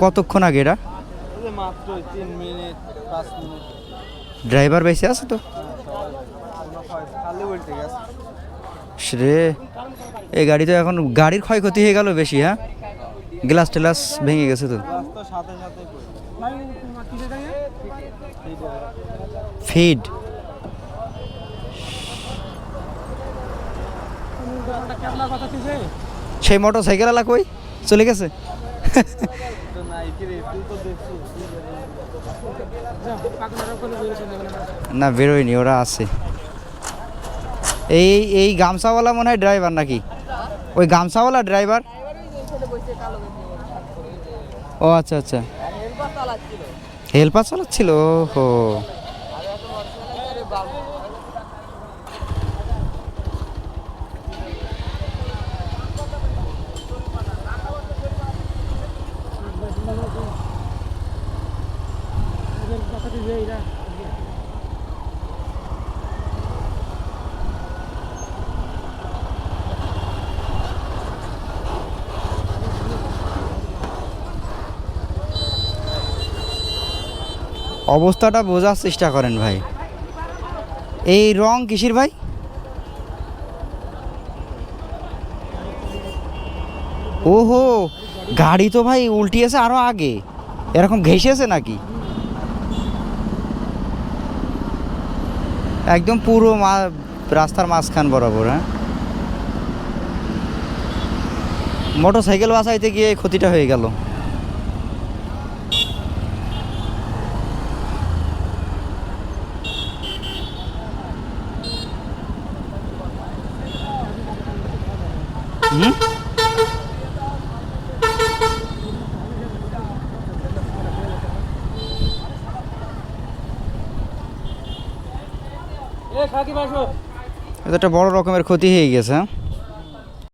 কতক্ষণ আগে এটা ড্রাইভার বেঁচে আছে তো? রে এই গাড়ি তো এখন গাড়ির ক্ষয়ক্ষতি হয়ে গেল বেশি হ্যাঁ? গ্লাস টেলাস ভেঙে গেছে তো। ফিড। সেই মোটর সাইকেল আলা কই? চলে গেছে? নাইকি রে তুই তো দেখছিস না। বেরোয়নি ওরা আছে। এই এই গামছাওয়ালা মনে হয় ড্রাইভার নাকি? ওই গামছাওয়ালা ড্রাইভার ও আচ্ছা আচ্ছা। হেল্পার চালাচ্ছিল। ও অবস্থাটা বোঝার চেষ্টা করেন ভাই। এই রং কিসির ভাই? ওহো, গাড়ি তো ভাই উল্টিয়েছে আরও আগে। এরকম ঘেসেছে নাকি? একদম পুরো মা, রাস্তার মাঝখান বরাবর হ্যাঁ? মোটর সাইকেল বাসাইতে গিয়ে ক্ষতিটা হয়ে গেল। হুম? এটা একটা বড় রকমের ক্ষতি হয়ে গেছে।